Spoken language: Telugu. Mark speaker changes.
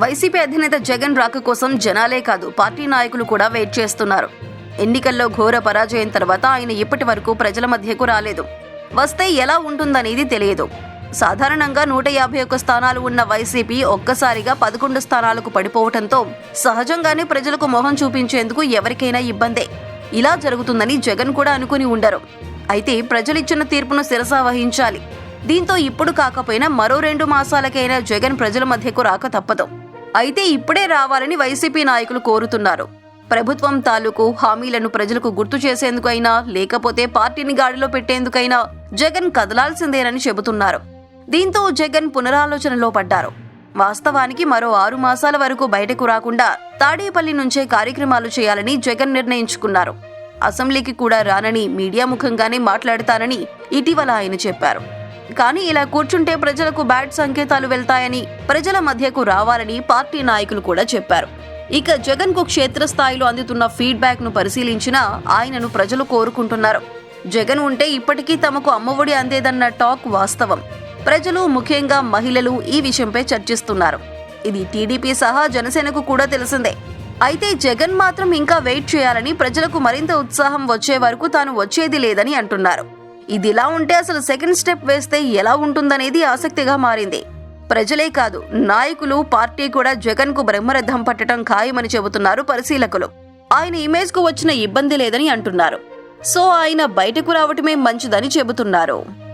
Speaker 1: వైసీపీ అధినేత జగన్ రాక కోసం జనాలే కాదు పార్టీ నాయకులు కూడా వెయిట్ చేస్తున్నారు. ఎన్నికల్లో ఘోర పరాజయం తర్వాత ఆయన ఇప్పటి వరకు ప్రజల మధ్యకు రాలేదు. వస్తే ఎలా ఉంటుందనేది తెలియదు. సాధారణంగా నూట యాభై ఒక్క స్థానాలు ఉన్న వైసీపీ ఒక్కసారిగా పదకొండు స్థానాలకు పడిపోవటంతో సహజంగానే ప్రజలకు మొహం చూపించేందుకు ఎవరికైనా ఇబ్బందే. ఇలా జరుగుతుందని జగన్ కూడా అనుకుని ఉండరు. అయితే ప్రజలిచ్చిన తీర్పును శిరసా వహించాలి. దీంతో ఇప్పుడు కాకపోయినా మరో రెండు మాసాలకైనా జగన్ ప్రజల మధ్యకు రాక తప్పదు. అయితే ఇప్పుడే రావాలని వైసీపీ నాయకులు కోరుతున్నారు. ప్రభుత్వం తాలూకు హామీలను ప్రజలకు గుర్తు చేసేందుకైనా లేకపోతే పార్టీని గాడిలో పెట్టేందుకైనా జగన్ కదలాల్సిందేనని చెబుతున్నారు. దీంతో జగన్ పునరాలోచనలో పడ్డారు. వాస్తవానికి మరో ఆరు మాసాల వరకు బయటకు రాకుండా తాడేపల్లి నుంచే కార్యక్రమాలు చేయాలని జగన్ నిర్ణయించుకున్నారు. అసెంబ్లీకి కూడా రానని మీడియా ముఖంగానే మాట్లాడతానని ఇటీవల ఆయన చెప్పారు. కానీ ఇలా కూర్చుంటే ప్రజలకు బ్యాడ్ సంకేతాలు వెళ్తాయని ప్రజల మధ్యకు రావాలని పార్టీ నాయకులు కూడా చెప్పారు. ఇక జగన్కు క్షేత్రస్థాయిలో అందుతున్న ఫీడ్బ్యాక్ను పరిశీలించినా ఆయనను ప్రజలు కోరుకుంటున్నారు. జగన్ ఉంటే ఇప్పటికీ తమకు అమ్మఒడి అందేదన్న టాక్ వాస్తవం. ప్రజలు ముఖ్యంగా మహిళలు ఈ విషయంపై చర్చిస్తున్నారు. ఇది టీడీపీ సహా జనసేనకు కూడా తెలిసిందే. అయితే జగన్ మాత్రం ఇంకా వెయిట్ చేయాలని ప్రజలకు మరింత ఉత్సాహం వచ్చే వరకు తాను వచ్చేది లేదని అంటున్నారు. ఇదిలా ఉంటే అసలు సెకండ్ స్టెప్ వేస్తే ఎలా ఉంటుందనేది ఆసక్తిగా మారింది. ప్రజలే కాదు నాయకులు పార్టీ కూడా జగన్కు బ్రహ్మరథం పట్టడం ఖాయమని చెబుతున్నారు పరిశీలకులు. ఆయన ఇమేజ్కు వచ్చిన ఇబ్బంది లేదని అంటున్నారు. సో ఆయన బయటకు రావటమే మంచిదని చెబుతున్నారు.